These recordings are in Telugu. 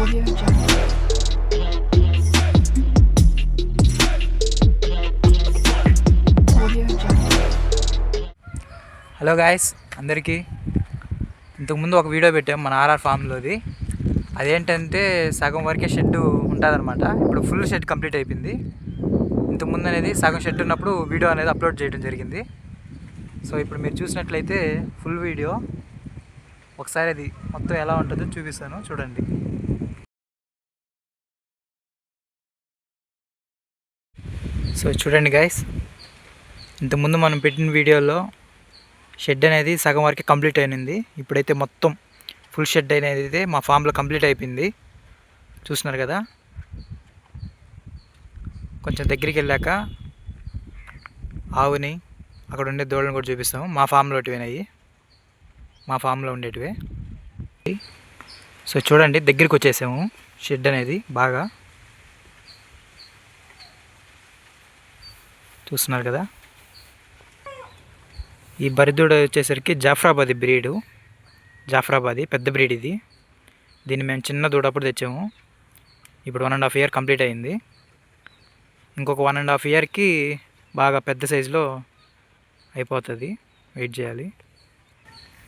హలో గాయస్ అందరికీ. ఇంతకుముందు ఒక వీడియో పెట్టాం మన ఆర్ఆర్ ఫామ్లోది. అదేంటంటే సగం వరకే షెడ్ ఉంటుందన్నమాట. ఇప్పుడు ఫుల్ షెడ్ కంప్లీట్ అయిపోయింది. ఇంతకుముందు అనేది సగం షెడ్ ఉన్నప్పుడు వీడియో అనేది అప్లోడ్ చేయడం జరిగింది. సో ఇప్పుడు మీరు చూసినట్లయితే ఫుల్ వీడియో ఒకసారి అది మొత్తం ఎలా ఉంటుందో చూపిస్తాను. చూడండి. సో చూడండి గాయస్ ఇంతకుముందు మనం పెట్టిన వీడియోలో షెడ్ అనేది సగం వరకు కంప్లీట్ అయినది. ఇప్పుడైతే మొత్తం ఫుల్ షెడ్ అనేది అయితే మా ఫామ్లో కంప్లీట్ అయిపోయింది. చూస్తున్నారు కదా? కొంచెం దగ్గరికి వెళ్ళాక ఆవుని అక్కడ ఉండే దూడలను కూడా చూపిస్తాము. మా ఫామ్లో అవి మా ఫామ్లో ఉండేటివే. సో చూడండి దగ్గరికి వచ్చేసాము షెడ్ అనేది బాగా. చూస్తున్నారు కదా. ఈ బరిదూడ వచ్చేసరికి జాఫ్రాబాదీ బ్రీడు. జాఫ్రాబాదీ పెద్ద బ్రీడ్ ఇది. దీన్ని మేము చిన్న దూడప్పుడు తెచ్చాము. ఇప్పుడు one and half year complete అయింది. ఇంకొక వన్ అండ్ హాఫ్ ఇయర్కి బాగా పెద్ద సైజులో అయిపోతుంది. వెయిట్ చేయాలి.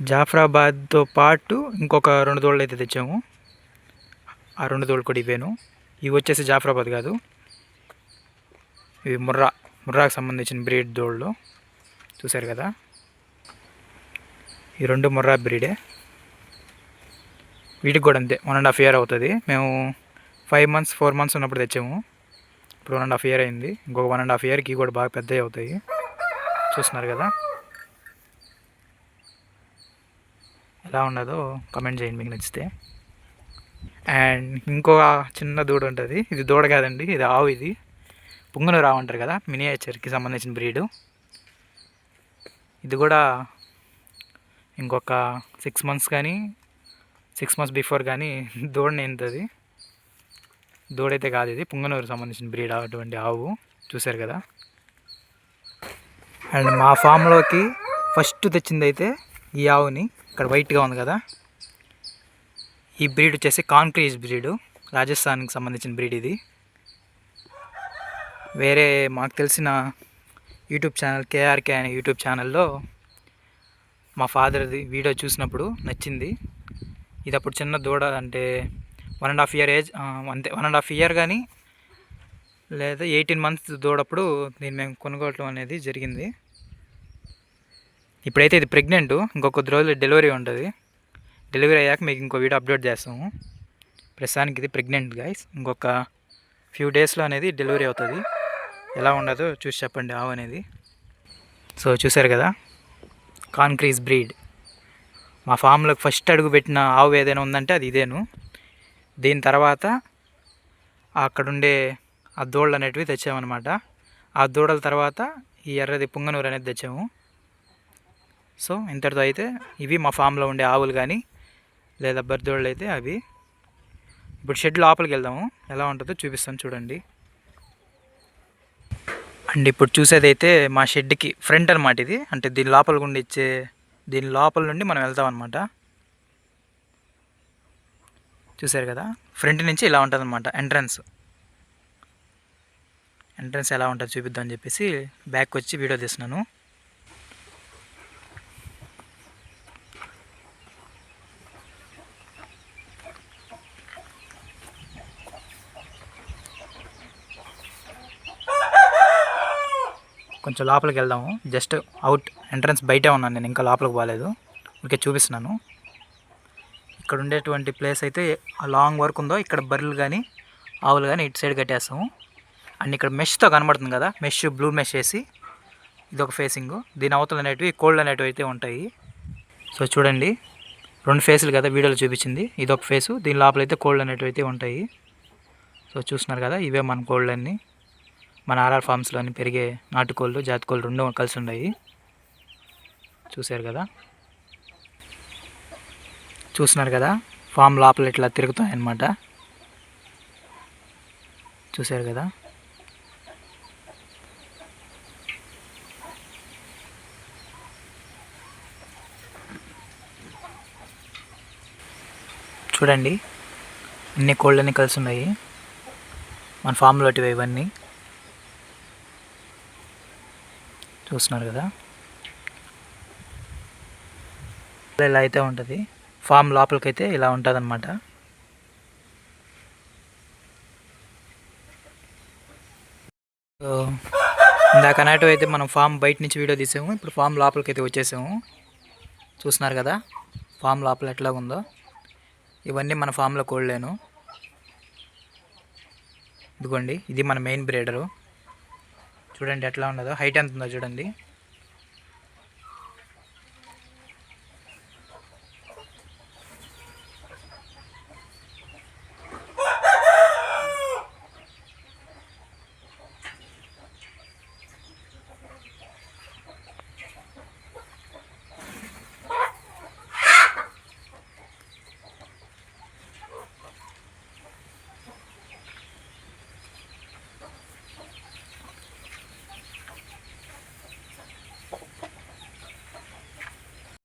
జాఫ్రాబాద్తో పాటు ఇంకొక రెండు దూడలు అయితే తెచ్చాము. ఆ రెండు దూడలు కూడా ఇవ్వాను ఇవి వచ్చేసి జాఫ్రాబాద్ కాదు. ఇవి ముర్రా. ముర్రాకు సంబంధించిన బ్రీడ్ దూడలు చూశారు కదా? ఈ రెండు ముర్రా బ్రీడే. వీటికి కూడా అంతే వన్ అండ్ హాఫ్ ఇయర్ అవుతుంది. మేము ఫైవ్ మంత్స్ ఫోర్ మంత్స్ ఉన్నప్పుడు తెచ్చాము. ఇప్పుడు వన్ అండ్ హాఫ్ ఇయర్ అయింది. ఇంకొక వన్ అండ్ హాఫ్ ఇయర్కి కూడా బాగా పెద్దవి అవుతాయి. చూస్తున్నారు కదా? ఎలా ఉండదో కమెంట్ చేయండి మీకు నచ్చితే. అండ్ ఇంకో చిన్న దూడ ఉంటుంది. ఇది దూడ కాదండి ఇది ఆవు ఇది. పుంగను రావు అంటారు కదా మినియేచర్కి సంబంధించిన బ్రీడు. ఇది కూడా ఇంకొక సిక్స్ మంత్స్ కానీ సిక్స్ మంత్స్ బిఫోర్ కానీ దూడని ఎంతది? దూడైతే కాదు ఇది పుంగనూరు సంబంధించిన బ్రీడ్ అటువంటి ఆవు చూశారు కదా. అండ్ మా ఫామ్లోకి ఫస్ట్ తెచ్చింది అయితే ఈ ఆవుని ఇక్కడ వైట్గా ఉంది కదా. ఈ బ్రీడ్ వచ్చేసి కాంక్రీజ్ బ్రీడ్ రాజస్థాన్కి సంబంధించిన బ్రీడ్ ఇది. వేరే మాకు తెలిసిన యూట్యూబ్ ఛానల్ కేఆర్కే అనే యూట్యూబ్ ఛానల్లో మా ఫాదర్ది వీడియో చూసినప్పుడు నచ్చింది. ఇది అప్పుడు చిన్న దూడ అంటే one and half year age అంతే వన్ అండ్ హాఫ్ ఇయర్ కానీ లేదా ఎయిటీన్ మంత్స్ దూడప్పుడు దీన్ని మేము కొనుక్కోవటం అనేది జరిగింది. ఇప్పుడైతే ఇది ప్రెగ్నెంట్ ఇంకొక కొద్ది రోజులు డెలివరీ ఉంటుంది. డెలివరీ అయ్యాక మీకు ఇంకో వీడియో అప్లోడ్ చేస్తాము. ప్రస్తుతానికి ఇది ప్రెగ్నెంట్ గైస్ ఇంకొక ఫ్యూ డేస్లో అనేది డెలివరీ అవుతుంది. ఎలా ఉండదో చూసి చెప్పండి ఆవు అనేది. సో చూసారు కదా? కాన్క్రీజ్ బ్రీడ్. మా ఫామ్లోకి ఫస్ట్ అడుగు పెట్టిన ఆవు ఏదైనా ఉందంటే అది ఇదేను. దీని తర్వాత అక్కడుండే ఆ దూడలు అనేటివి తెచ్చామన్నమాట. ఆ దూడల తర్వాత ఈ ఎర్రది పుంగనూరు అనేది తెచ్చాము. సో ఇంతటితో అయితే ఇవి మా ఫామ్లో ఉండే ఆవులు కానీ లేదా బర్దోళ్ళు అయితే అవి. ఇప్పుడు షెడ్ లోపలికి వెళ్దాము. ఎలా ఉంటుందో చూపిస్తాను చూడండి. అండ్ ఇప్పుడు చూసేదైతే మా షెడ్కి ఫ్రంట్ అనమాట ఇది. అంటే దీని లోపల గుండి ఇచ్చే దీని లోపల నుండి మనం వెళ్తాం అనమాట చూసారు కదా? ఫ్రంట్ నుంచి ఇలా ఉంటుంది అనమాట ఎంట్రన్స్. ఎంట్రన్స్ ఎలా ఉంటుంది చూపిద్దాం అని చెప్పేసి బ్యాక్ వచ్చి వీడియో తీస్తున్నాను. కొంచెం లోపలికి వెళ్దాము. జస్ట్ అవుట్ ఎంట్రన్స్ బయటే ఉన్నాను నేను ఇంకా లోపలికి పోలేదు. ఓకే చూపిస్తున్నాను. ఇక్కడ ఉండేటువంటి ప్లేస్ అయితే లాంగ్ వర్క్ ఉందో ఇక్కడ బర్రెలు కానీ ఆవులు కానీ ఇటు సైడ్ కట్టేస్తాము. అండ్ ఇక్కడ మెష్తో కనబడుతుంది కదా మెష్ బ్లూ మెష్ వేసి ఇది ఒక ఫేసింగ్ దీని అవతల అనేటివి కోల్డ్ అనేటివి అయితే ఉంటాయి. సో చూడండి రెండు ఫేసులు కదా వీడియోలో చూపించింది. ఇది ఒక ఫేసు దీని లోపల అయితే కోల్డ్ అనేటివి అయితే ఉంటాయి. సో చూస్తున్నారు కదా ఇవే మన కోల్డ్ అన్నీ మన ఆర్ఆర్ ఫార్మ్స్లోని పెరిగే నాటుకోళ్ళు జాతికోళ్ళు రెండు కలిసి ఉన్నాయి చూశారు కదా? చూస్తున్నారు కదా? ఫామ్ లోపల ఇట్లా తిరుగుతాయి అన్నమాట చూశారు కదా? చూడండి ఇన్ని కోళ్ళని కలిసి ఉన్నాయి మన ఫామ్లోటివి ఇవన్నీ. చూస్తున్నారు కదా. ఇలా అయితే ఉంటుంది. ఫామ్ లోపలికైతే ఇలా ఉంటుంది అనమాట ఇందాక అన్నట్టు అయితే మనం ఫామ్ బయట నుంచి వీడియో తీసాము. ఇప్పుడు ఫామ్ లోపలికి అయితే వచ్చేసాము. చూస్తున్నారు కదా ఫామ్ లోపల ఎట్లా ఉందో ఇవన్నీ మన ఫామ్లో కోళ్ళేను ఇదిగోండి ఇది మన మెయిన్ బ్రీడరు. చూడండి ఎట్లా ఉన్నదో. హైట్ ఎంత ఉందో చూడండి.